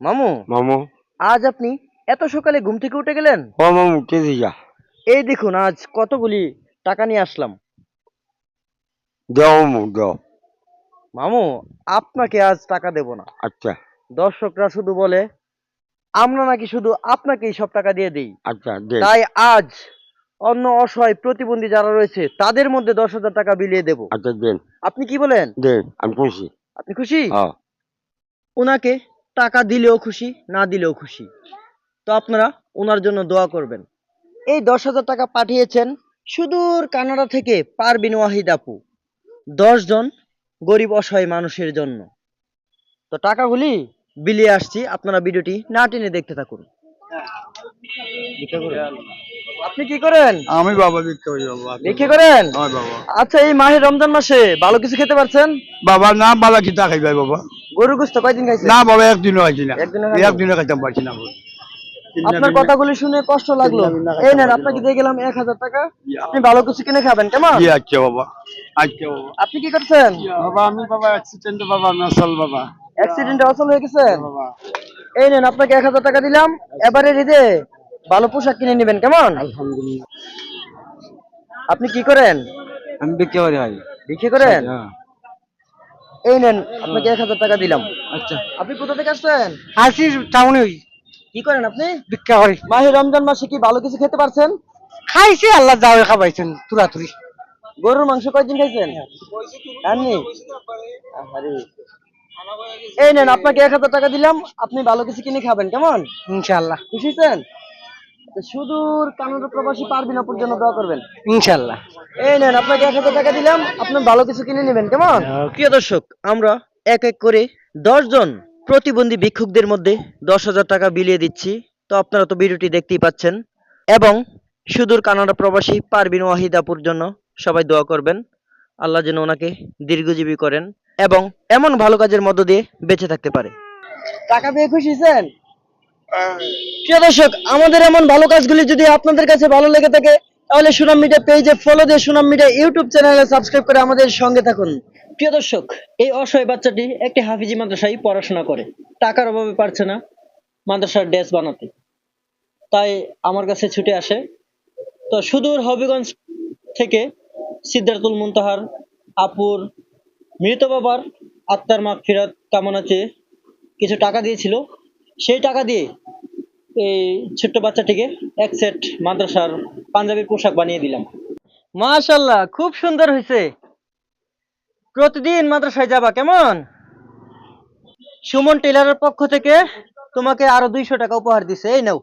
মামু মামু। আজ আপনি এত সকালে ঘুম থেকে উঠে গেলেন? ও মামু উঠে দিয়া এই দেখুন আজ কতগুলি টাকা নিয়ে আসলাম। দেও মামু দেও। মামু আপনাকে আজ টাকা দেব না। আচ্ছা। দর্শকরা শুধু বলে আমরা নাকি শুধু আপনাকেই সব টাকা দিয়ে দিই। আচ্ছা দে। তাই আজ অন্য অসহায় প্রতিবন্ধী যারা রয়েছে তাদের মধ্যে দশ হাজার টাকা বিলিয়ে দেব। আচ্ছা দেন। আপনি কি বলেন? দেন আমি খুশি। আপনি খুশি? হ্যাঁ ওনাকে টাকা দিলেও খুশি না দিলেও খুশি। তো আপনারা ওনার জন্য দোয়া করবেন। এই দশ হাজার টাকা পাঠিয়েছেন সুদূর কানাডা থেকে পারবিন ওয়াহিদ আপু। জন গরিব অসহায় মানুষের জন্য। তো টাকাগুলি বিলিয়ে আসছি আপনারা ভিডিওটি না টেনে দেখতে থাকুন। আপনি কি করেন? আমি বাবা বিক্রি করি বাবা। বিক্রি করেন? বাবা। আচ্ছা এই মাহে রমজান মাসে ভালো কিছু খেতে পারছেন? বাবা না বালা কিতা খাইবাই বাবা। গরুর গোস্ত কয়দিন খাইছেন? না বাবা একদিনও খাইছি না। একদিনও খাইতাম পারছি না আপনার কথাগুলি শুনে কষ্ট লাগল। এই নেন আপনাকে দিয়ে গেলাম এক হাজার টাকা। আপনি ভালো কিছু কিনে খাবেন কেমন? আচ্ছা বাবা। আচ্ছা বাবা। আপনি কি করছেন? বাবা আমি বাবা অ্যাক্সিডেন্ট বাবা নসল বাবা। অ্যাক্সিডেন্টে অচল হয়ে গেছেন? বাবা। এই নেন আপনাকে এক হাজার টাকা দিলাম। এবারে ঈদে ভালো পোশাক কিনে নেবেন কেমন? আলহামদুলিল্লাহ। আপনি কি করেন? আমি বিক্রি করি ভাই বিক্রি করেন? হ্যাঁ। এই নেন আপনাকে এক হাজার টাকা দিলাম। আচ্ছা। আপনি কোথা থেকে আসছেন? আসি টাউনে কি করেন আপনি? বিক্রি করি। মাহে রমজান মাসে কি ভালো কিছু খেতে পারছেন? খাইছি আল্লাহ যাও খাবাইছেন তুরা তুরি গরুর মাংস কয়দিন খাইছেন? আহারে। এই নেন আপনাকে এক হাজার টাকা দিলাম আপনি ভালো কিছু কিনে খাবেন কেমন? ইনশাআল্লাহ। খুশি হয়েছেন সুদূর কানাডা প্রবাসী পারবিন আপুর জন্য দোয়া করবেন। ইনশাআল্লাহ। এই নেন আপনাকে এক হাজার টাকা দিলাম আপনি ভালো কিছু কিনে নেবেন কেমন? প্রিয় দর্শক আমরা এক এক করে দশ জন প্রতিবন্ধী ভিক্ষুকদের মধ্যে দশ হাজার টাকা বিলিয়ে দিচ্ছি। তো আপনারা তো ভিডিওটি দেখতেই পাচ্ছেন। এবং সুদূর কানাডা প্রবাসী পারবিন ওয়াহিদাপুর জন্য সবাই দোয়া করবেন। আল্লাহ যেন ওনাকে দীর্ঘজীবী করেন এবং এমন ভালো কাজের মধ্য দিয়ে বেঁচে থাকতে পারে। টাকা পেয়ে খুশি হয়েছেন? প্রিয় দর্শক আমাদের এমন ভালো কাজগুলি যদি আপনাদের কাছে ভালো লেগে থাকে তাহলে সুনাম মিডিয়া পেজে ফলো দিয়ে সুনাম মিডিয়া ইউটিউব চ্যানেলে সাবস্ক্রাইব করে আমাদের সঙ্গে থাকুন। প্রিয় দর্শক, এই অসহায় বাচ্চাটি একটি হাফিজি মাদ্রাসায় পড়াশোনা করে। টাকার অভাবে পারছে না মাদ্রাসার ড্রেস বানাতে। তাই আমার কাছে ছুটে আসে। তো সুদূর হবিগঞ্জ থেকে সিদ্ধার্থুল মুনতাহার, আপুর মৃত বাবার আত্মার মাগ ফিরাত কামনা চেয়ে কিছু টাকা দিয়েছিল। সেই টাকা দিয়ে এই ছোট্ট বাচ্চাটিকে এক সেট মাদ্রাসার পাঞ্জাবি পোশাক বানিয়ে দিলাম। মাশাল্লাহ খুব সুন্দর হয়েছে। প্রতিদিন মাদ্রাসায় যাবা, কেমন? সুমন টেলারের পক্ষ থেকে তোমাকে আরও দুইশো টাকা উপহার দিছে, এই নাও।